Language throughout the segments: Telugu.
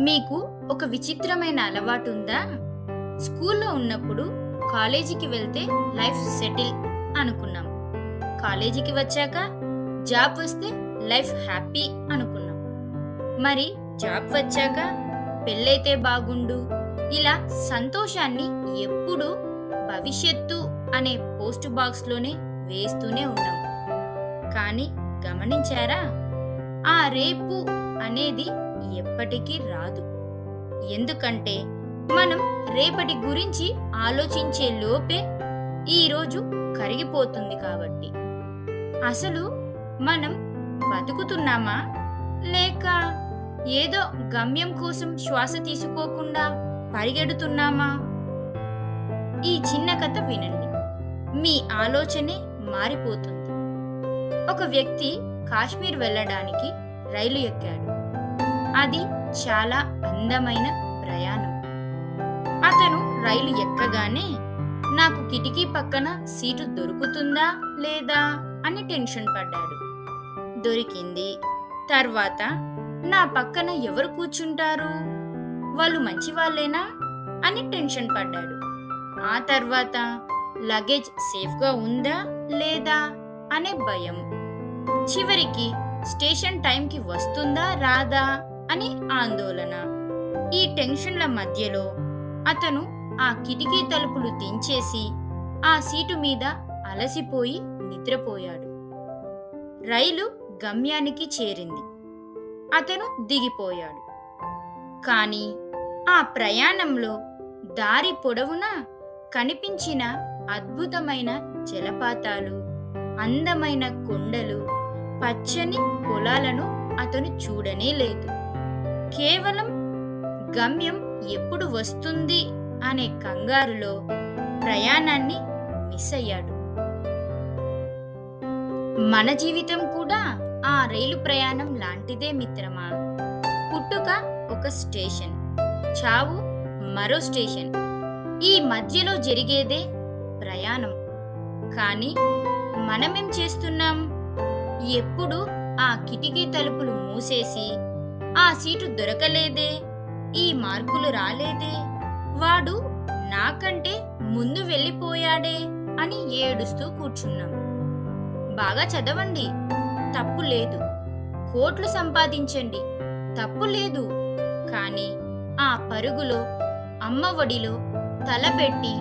మీకు ఒక విచిత్రమైన అలవాటు ఉందా? స్కూల్లో ఉన్నప్పుడు కాలేజీకి వెళ్తే లైఫ్ సెటిల్ అనుకున్నాం. కాలేజీకి వచ్చాక జాబ్ వస్తే లైఫ్ హ్యాపీ అనుకున్నాం. మరి జాబ్ వచ్చాక పెళ్ళైతే బాగుండు ఇలా సంతోషాన్ని ఎప్పుడూ భవిష్యత్తు అనే పోస్ట్ బాక్స్లోనే వేస్తూనే ఉన్నాం. కానీ గమనించారా? ఆ రేపు అనేది ఎప్పటికీ రాదు. ఎందుకంటే మనం రేపటి గురించి ఆలోచించే లోపే ఈరోజు కరిగిపోతుంది కాబట్టి. అసలు మనం బతుకుతున్నామా? లేక ఏదో గమ్యం కోసం శ్వాస తీసుకోకుండా పరిగెడుతున్నామా? ఈ చిన్న కథ వినండి. మీ ఆలోచనే మారిపోతుంది. ఒక వ్యక్తి కాశ్మీర్ వెళ్ళడానికి రైలు ఎక్కాడు. అది చాలా అందమైన ప్రయాణం. అతను రైలు ఎక్కగానే నాకు కిటికీ పక్కన సీటు దొరుకుతుందా లేదా? అని టెన్షన్ పడ్డాడు. దొరికింది. తర్వాత నా పక్కన ఎవరు కూర్చుంటారు? వాళ్ళు మంచి వాళ్ళేనా అని టెన్షన్ పడ్డాడు. ఆ తర్వాత లగేజ్ సేఫ్గా ఉందా లేదా? అనే భయం. చివరికి స్టేషన్ టైంకి వస్తుందా రాదా? అని ఆందోళన. ఈ టెన్షన్ల మధ్యలో అతను ఆ కిటికీ తలుపులు దించేసి ఆ సీటు మీద అలసిపోయి నిద్రపోయాడు. రైలు గమ్యానికి చేరింది. అతను దిగిపోయాడు. కానీ ఆ ప్రయాణంలో దారి పొడవునా కనిపించిన అద్భుతమైన జలపాతాలు అందమైన కొండలు పచ్చని పొలాలను అతను చూడనే లేదు. కేవలం గమ్యం ఎప్పుడు వస్తుంది అనే కంగారులో ప్రయాణాన్ని మిస్ అయ్యాడు. మన జీవితం కూడా ఆ రైలు ప్రయాణం లాంటిదే మిత్రమా? పుట్టుక ఒక స్టేషన్ చావు మరో స్టేషన్. ఈ మధ్యలో జరిగేదే ప్రయాణం. కానీ మనమేం చేస్తున్నాం? ఎప్పుడు ఆ కిటికీ తలుపులు మూసేసి సీటు దొరకలేదే ఈ మార్కులు రాలేదే వాడు నాకంటే ముందు వెళ్ళిపోయాడే అని ఏడుస్తూ కూర్చున్నాం. బాగా చదవండి తప్పు లేదు. కోట్లు సంపాదించండి తప్పు లేదు. కానీ ఆ పరుగులో అమ్మ ఒడిలో తలపెట్టి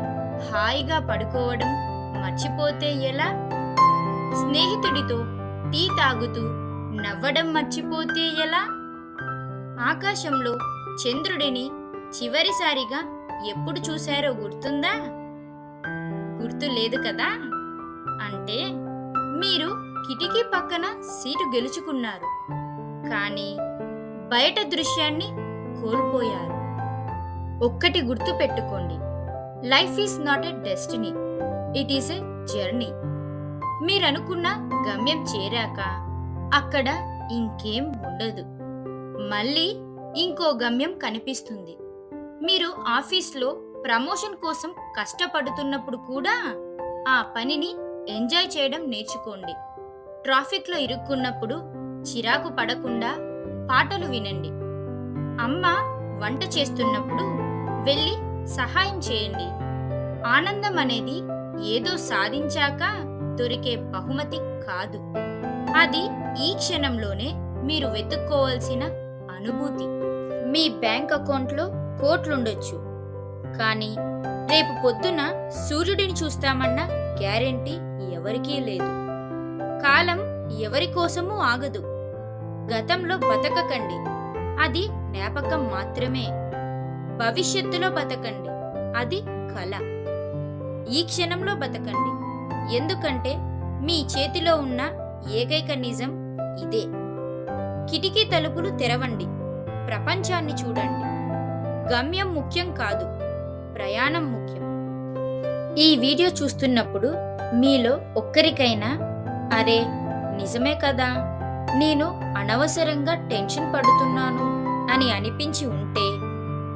హాయిగా పడుకోవడం మర్చిపోతే ఎలా? స్నేహితుడితో టీ తాగుతూ నవ్వడం మర్చిపోతే ఎలా? ఆకాశంలో చంద్రుడిని చివరిసారిగా ఎప్పుడు చూశారో గుర్తుందా? గుర్తు లేదు కదా? అంటే మీరు కిటికీ పక్కన సీటు గెలుచుకున్నారు. కానీ బయట దృశ్యాన్ని కోల్పోయారు. ఒక్కటి గుర్తు పెట్టుకోండి. Life is not a destiny. It is a journey. మీరనుకున్న గమ్యం చేరాక అక్కడ ఇంకేం ఉండదు. మళ్ళీ ఇంకో గమ్యం కనిపిస్తుంది. మీరు ఆఫీస్లో ప్రమోషన్ కోసం కష్టపడుతున్నప్పుడు కూడా ఆ పనిని ఎంజాయ్ చేయడం నేర్చుకోండి. ట్రాఫిక్లో ఇరుక్కున్నప్పుడు చిరాకు పడకుండా పాటలు వినండి. అమ్మ వంట చేస్తున్నప్పుడు వెళ్ళి సహాయం చేయండి. ఆనందం అనేది ఏదో సాధించాక దొరికే బహుమతి కాదు. అది ఈ క్షణంలోనే మీరు వెతుక్కోవాల్సిన అనుభూతి. మీ బ్యాంక్ అకౌంట్లో కోట్లుండొచ్చు. కానీ రేపు పొద్దున సూర్యుడిని చూస్తామన్న గ్యారెంటీ ఎవరికీ లేదు. కాలం ఎవరి కోసమూ ఆగదు. గతంలో బతకకండి. అది జ్ఞాపకం మాత్రమే. భవిష్యత్తులో బతకండి. అది కళ ఈ క్షణంలో బతకండి. ఎందుకంటే మీ చేతిలో ఉన్న ఏకైక నిజం ఇదే. కిటికీ తలుపులు తెరవండి. ప్రపంచాన్ని చూడండి. గమ్యం ముఖ్యం కాదు ప్రయాణం ముఖ్యం. ఈ వీడియో చూస్తున్నప్పుడు మీలో ఒక్కరికైనా అరే నిజమే కదా? నేను అనవసరంగా టెన్షన్ పడుతున్నాను అని అనిపించి ఉంటే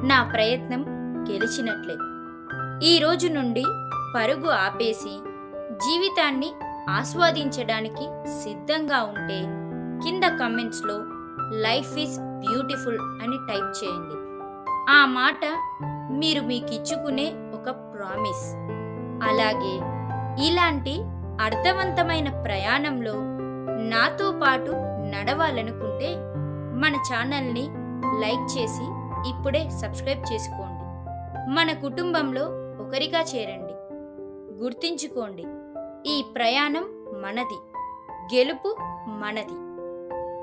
నా ప్రయత్నం గెలిచినట్లే. ఈ రోజు నుండి పరుగు ఆపేసి జీవితాన్ని ఆస్వాదించడానికి సిద్ధంగా ఉంటే కింద కమెంట్స్లో లైఫ్ ఈజ్ బ్యూటిఫుల్ అని టైప్ చేయండి. ఆ మాట మీరు మీకు ఇచ్చుకునే ఒక ప్రామిస్. అలాగే ఇలాంటి అర్థవంతమైన ప్రయాణంలో నాతో పాటు నడవాలనుకుంటే మన ఛానల్ని లైక్ చేసి ఇప్పుడే సబ్స్క్రైబ్ చేసుకోండి. మన కుటుంబంలో ఒకరిగా చేరండి. గుర్తించుకోండి. ఈ ప్రయాణం మనది. గెలుపు మనది.